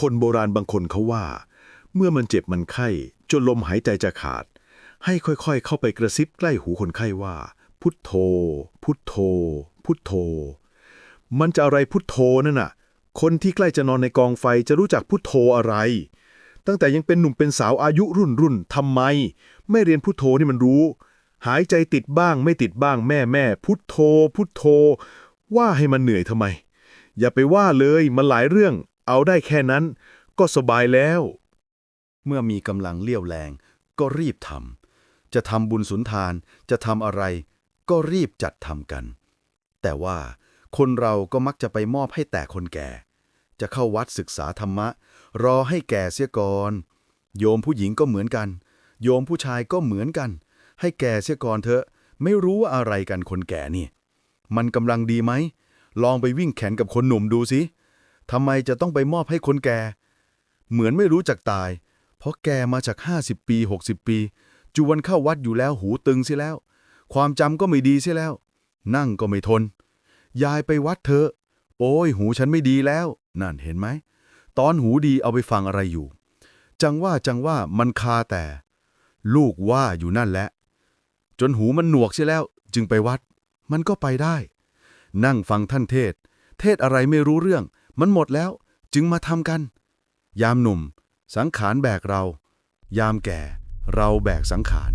คนโบราณบางคนเขาว่า เมื่อมันเจ็บมันไข้จนลมหายใจจะขาด ให้ค่อยๆ เข้าไปกระซิบใกล้หูคนไข้ว่า พุทโธ พุทโธ พุทโธ มันจะอะไรพุทโธนั่นน่ะ คนที่ใกล้จะนอนในกองไฟจะรู้จักพุทโธอะไร ตั้งแต่ยังเป็นหนุ่มเป็นสาวอายุรุ่นรุ่นทำไม ไม่เรียนพุทโธนี่มันรู้ หายใจติดบ้างไม่ติดบ้างแม่แม่พุทโธ พุทโธ ว่าให้มันเหนื่อยทำไม อย่าไปว่าเลยมันหลายเรื่อง เอาได้แค่นั้นก็สบายแล้ว เมื่อมีกำลังเลี้ยวแรง ก็รีบทำจะทำบุญสุนทานจะทำอะไร ก็รีบจัดทำกัน แต่ว่าคนเราก็มักจะไปมอบให้แต่คนแก่ จะเข้าวัดศึกษาธรรมะ รอให้แก่เสียก่อน โยมผู้หญิงก็เหมือนกัน โยมผู้ชายก็เหมือนกัน ให้แก่เสียก่อนเถอะ ไม่รู้ว่าอะไรกันคนแก่นี่ มันกำลังดีไหม ลองไปวิ่งแข่งกับคนหนุ่มดูสิ ทำไมจะต้องไปมอบให้คนแก่ เหมือนไม่รู้จักตาย เพราะแกมาจาก 50 ปี 60 ปี จวนเข้าวัดอยู่แล้วหูตึงเสียแล้ว ความจำก็ไม่ดีเสียแล้ว นั่งก็ไม่ทน ยายไปวัดเถอะโอ้ยหูฉันไม่ดีแล้ว นั่นเห็นไหม ตอนหูดีเอาไปฟังอะไรอยู่ จังว่าจังว่ามันคาแต่ ลูกว่าอยู่นั่นแหละ จนหูมันหนวกเสียแล้ว จึงไปวัด มันก็ไปได้ นั่งฟังท่านเทศ เทศอะไรไม่รู้เรื่อง มันหมดแล้วจึงมาทำกัน ยามหนุ่ม สังขารแบกเรา ยามแก่ เราแบกสังขาร